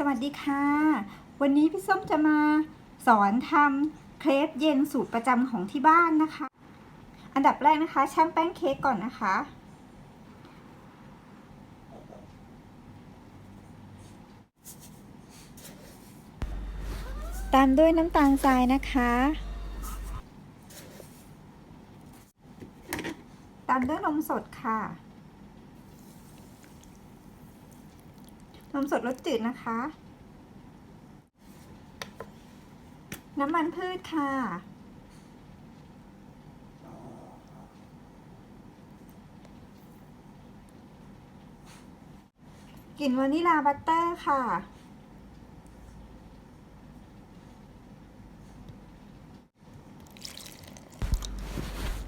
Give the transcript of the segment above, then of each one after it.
สวัสดีค่ะ วันนี้พี่ส้มจะมาสอนทำเครปเย็นสูตรประจำของที่บ้านนะคะ อันดับแรกนะคะช่างแป้งเค้กก่อนนะคะ ตามด้วยน้ำตาลทรายนะคะ ตามด้วยนมสดค่ะ นมสดรสจืดนะคะ น้ำมันพืชค่ะ กลิ่นวานิลาบัตเตอร์ค่ะ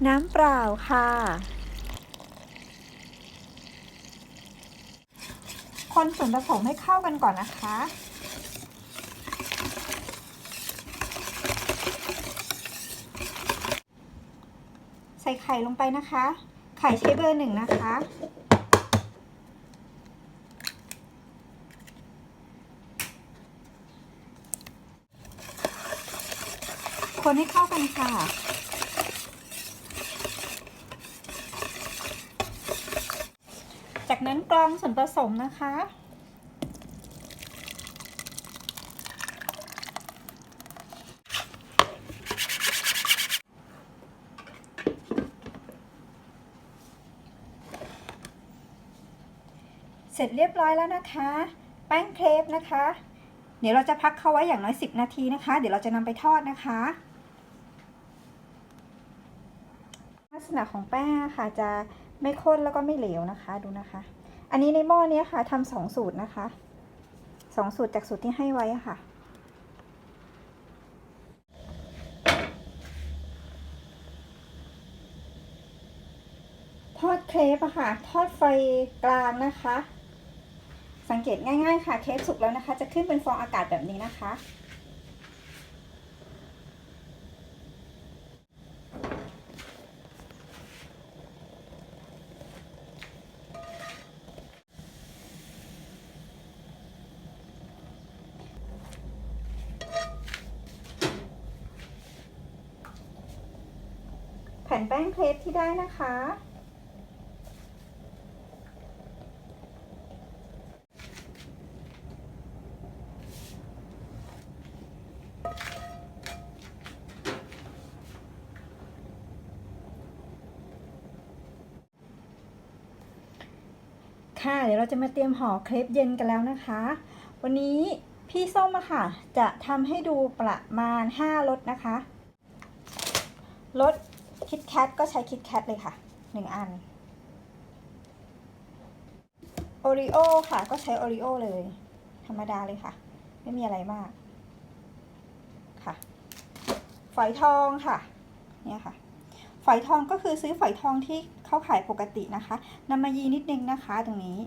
น้ำเปล่าค่ะ คนส่วนผสมให้เข้ากันก่อนนะคะ ใส่ไข่ลงไปนะคะ ไข่ใช้เบอร์หนึ่งนะคะ คนให้เข้ากันค่ะ จากนั้นกร องส่วนผสมนะคะ เสร็จเรียบร้อยแล้วนะคะ แป้งเครปนะคะ เดี๋ยวเราจะพักเขาไว้อย่างน้อย 10 นาทีนะคะ เดี๋ยวเราจะนำไปทอดนะคะลักษณะของแป้งค่ะจะไม่ข้นแล้วก็ไม่เหลวนะคะดูนะคะ อันนี้ในหม้อนี้ค่ะทำสองสูตรนะคะสองสูตรจากสูตรที่ให้ไว้ค่ะ ทอดเครปอะค่ะ ทอดไฟกลางนะคะ สังเกตง่ายๆค่ะ เครปสุกแล้วนะคะ จะขึ้นเป็นฟองอากาศแบบนี้นะคะ นแป้งเครปที่ได้นะคะ ค่ะ เดี๋ยวเราจะมาเตรียมห่อเครปเย็นกันแล้วนะคะ วันนี้พี่ส้มอะค่ะ จะทำให้ดูประมาณ 5รสนะคะรส คิดแคทก็ใช้คิดแคทเลยค่ะ1อันโอริโอค่ะก็ใช้โอริโอเลย ธรรมดาเลยค่ะ ไม่มีอะไรมาก ค่ะ ฝอยทองค่ะ เนี่ยค่ะ ฝอยทองก็คือซื้อฝอยทองที่เขาขายปกตินะคะนำมายีนิดนึงนะคะตรงนี้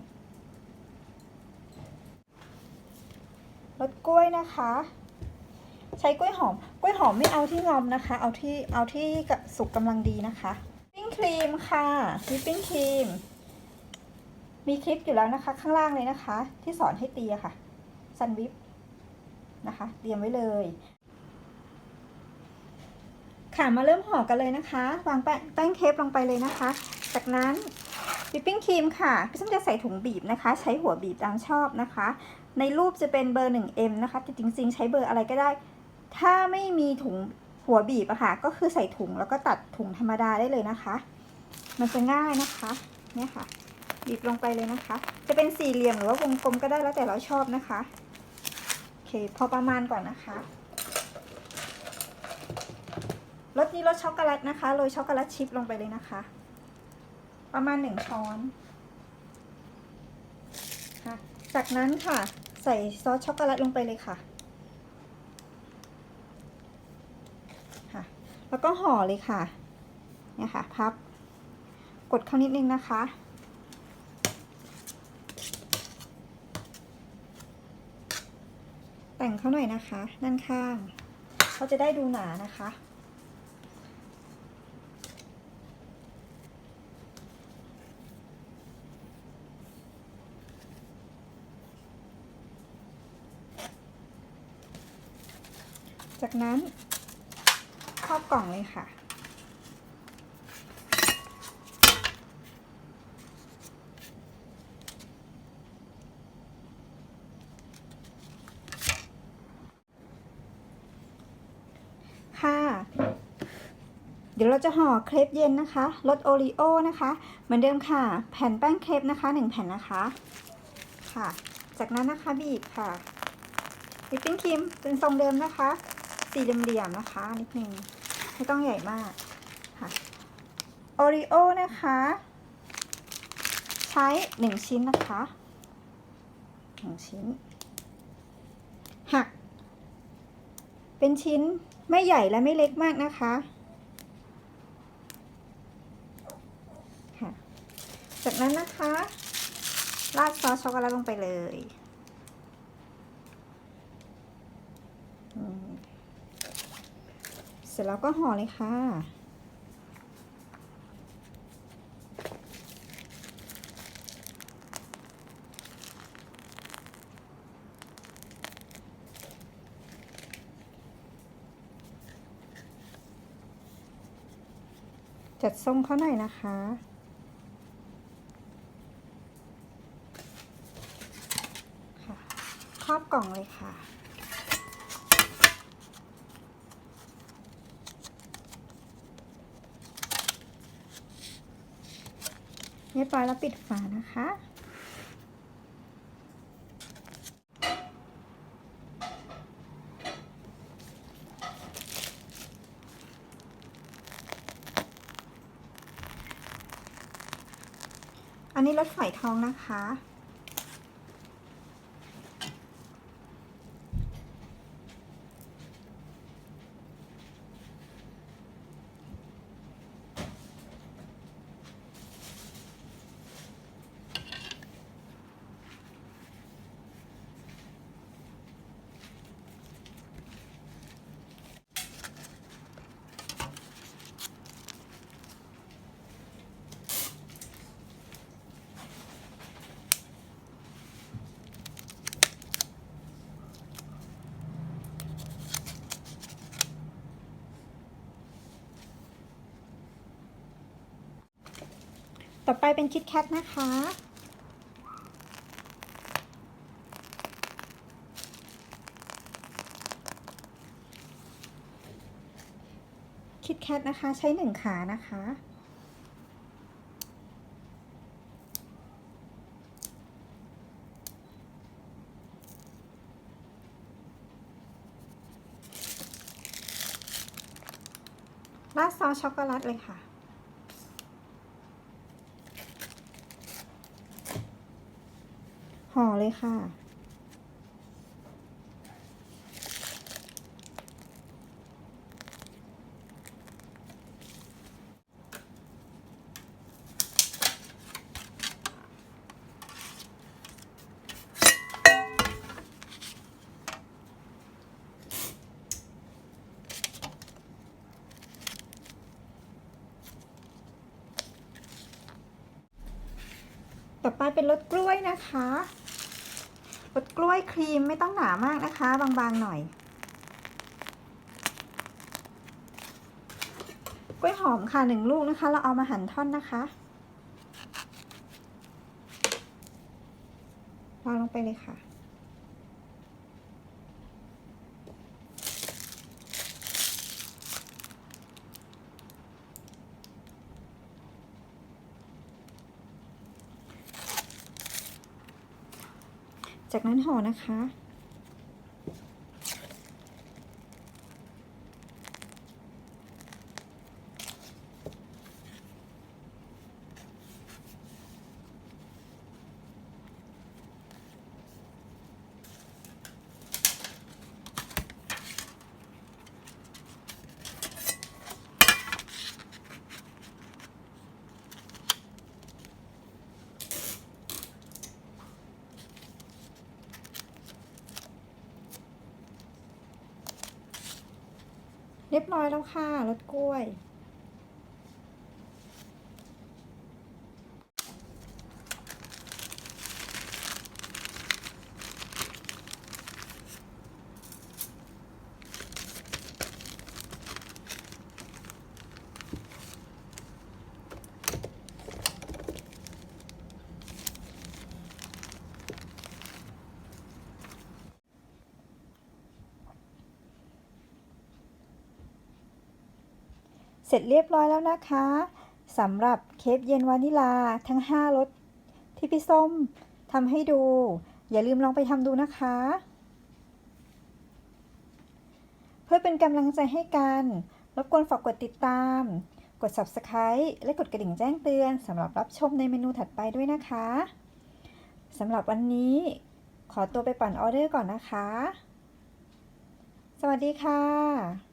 รสกล้วยนะคะ ใช้กล้วยหอม กล้วยหอมไม่เอาที่งอมนะคะ เอาที่เอาที่สุกกำลังดีนะคะปิ้งครีมค่ะวิปปิ้งครีม มีคลิปอยู่แล้วนะคะ ข้างล่างเลยนะคะ ที่สอนให้ตีค่ะซันวิปนะคะ เตรียมไว้เลย ค่ะมาเริ่มห่อกันเลยนะคะวางแป้งแป้งเคปลงไปเลยนะคะ จากนั้นวิปปิ้งครีมค่ะพี่ส้มจะใส่ถุงบีบนะคะ ใช้หัวบีบตามชอบนะคะ ในรูปจะเป็นเบอร์ 1M นะคะแต่จริงๆ ใช้เบอร์อะไรก็ได้ ถ้าไม่มีถุงหัวบีบอะค่ะ ก็คือใส่ถุงแล้วก็ตัดถุงธรรมดาได้เลยนะคะ มันจะง่ายนะคะเนี่ยค่ะ บีบลงไปเลยนะคะ จะเป็นสี่เหลี่ยมหรือว่าวงกลมก็ได้แล้วแต่เราชอบนะคะโอเคพอประมาณก่อนนะคะรสนี้รสช็อกโกแลตนะคะโรยช็อกโกแลตชิพลงไปเลยนะคะ ประมาณหนึ่งช้อนค่ะจากนั้นค่ะ ใส่ซอสช็อกโกแลตลงไปเลยค่ะค่ะ แล้ว ก็ห่อเลยค่ะ เนี่ยค่ะ พับ กดเข้านิดนึงนะคะ แต่งเขาหน่อยนะคะ ด้านข้าง เขาจะได้ดูหนานะคะจากนั้น อบกล่องเลยค่ะ ค่ะ เดี๋ยวเราจะห่อเครปเย็นนะคะรสโอรีโอนะคะ เหมือนเดิมค่ะ แผ่นแป้งเครปนะคะหนึ่งแผ่นนะคะ ค่ะ จากนั้นนะคะบีบค่ะวิปปิ้งครีมเป็นทรงเดิมนะคะ สี่เหลี่ยมๆนะคะนิดนึง ไม่ต้องใหญ่มากค่ะโอรีโอนะคะ ใช้หนึ่งชิ้นนะคะหนึ่งชิ้น หัก เป็นชิ้นไม่ใหญ่และไม่เล็กมากนะคะค่ะจากนั้นนะคะ ราดซอสช็อกโกแลตลงไปเลยอืม เสร็จแล้วก็ห่อเลยค่ะ จัดทรงเขาหน่อยนะคะค่ะครอบกล่องเลยค่ะ เรียบร้อยแล้วปิดฝานะคะ อันนี้รถไฝทองนะคะ ไปเป็นคิดแคทนะคะ คิดแคทนะคะใช้หนึ่งขานะคะราดซอสช็อกโกแลตเลยค่ะ ห่อเลยค่ะ ต่อไปเป็นรสกล้วยนะคะ รสกล้วยครีมไม่ต้องหนามากนะคะ บางๆหน่อย กล้วยหอมค่ะหนึ่งลูกนะคะ เราเอามาหั่นท่อนนะคะวางลงไปเลยค่ะ จากนั้นห่อนะคะ เรียบร้อยแล้วค่ะรสกล้วย ร็จเรียบร้อยแล้วนะคะสำหรับเคปเย็นวานิลาทั้ง 5รสที่พี่ส้มทำให้ดู อย่าลืมลองไปทำดูนะคะ เพื่อเป็นกำลังใจให้กันรบกวนฝากกดติดตาม กด subscribe และกดกระดิ่งแจ้งเตือนสำหรับรับชมในเมนูถัดไปด้วยนะคะสำหรับวันนี้ ขอตัวไปปั่นออเดอร์ก่อนนะคะ สวัสดีค่ะ